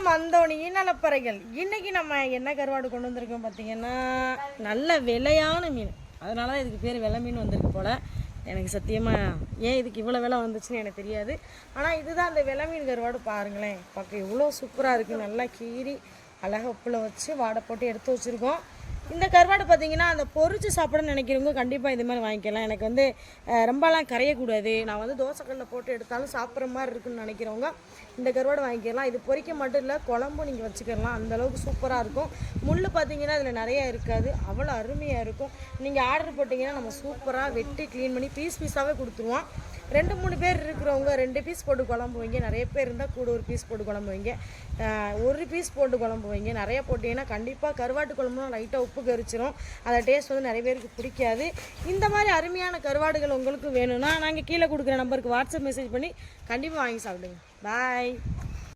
வணக்கம் அந்தோணியின் நலப்பறைகள் இன்னைக்கு நம்ம என்ன கருவாடு கொண்டு வந்திருக்கோம் பார்த்தீங்கன்னா நல்ல விலையான மீன். அதனால தான் இதுக்கு பேர் வெலை மீன் வந்திருக்கு போல். எனக்கு சத்தியமாக ஏன் இதுக்கு இவ்வளோ விலை வந்துச்சுன்னு எனக்கு தெரியாது. ஆனால் இதுதான் அந்த விலை மீன் கருவாடு பாருங்களேன். பார்க்க இவ்வளோ சூப்பராக இருக்குது நல்லா கீறி அழகாக உப்பில் வச்சு வாடை போட்டு எடுத்து வச்சுருக்கோம். இந்த கருவாடு பார்த்தீங்கன்னா அந்த பொறிச்சு சாப்பிட நினைக்கிறவங்க கண்டிப்பாக இது மாதிரி வாங்கிக்கலாம். எனக்கு வந்து ரொம்பலாம் கரையக்கூடாது. நான் வந்து தோசைக்கல்லில் போட்டு எடுத்தாலும் சாப்பிட்ற மாதிரி இருக்குன்னு நினைக்கிறவங்க இந்த கருவாடு வாங்கிக்கலாம். இது பொறிக்க மட்டும் இல்லை குழம்பும் நீங்கள் வச்சுக்கலாம். அந்த அளவுக்கு சூப்பராக இருக்கும். முள் பார்த்தீங்கன்னா இதில் நிறைய இருக்காது. அவ்வளோ அருமையாக இருக்கும். நீங்கள் ஆர்டர் போட்டிங்கன்னா நம்ம சூப்பராக வெட்டி க்ளீன் பண்ணி பீஸ் பீஸாகவே கொடுத்துருவோம். ரெண்டு மூணு பேர் இருக்கிறவங்க ரெண்டு பீஸ் போட்டு குழம்பு வைங்க. நிறைய பேர் இருந்தால் கூட ஒரு பீஸ் போட்டு குழம்பு வைங்க. ஒரு பீஸ் போட்டு குழம்பு வைங்க. நிறைய போட்டிங்கன்னா கண்டிப்பாக கருவாட்டு குழம்புலாம் லைட்டாக உப்பு கரிச்சிரும். அந்த டேஸ்ட் வந்து நிறைய பேருக்கு பிடிக்காது. இந்த மாதிரி அருமையான கருவாடுகள் உங்களுக்கு வேணும்னா நாங்கள் கீழே கொடுக்குற நம்பருக்கு வாட்ஸ்அப் மெசேஜ் பண்ணி கண்டிப்பாக வாங்கி சாப்பிடுங்க. பாய்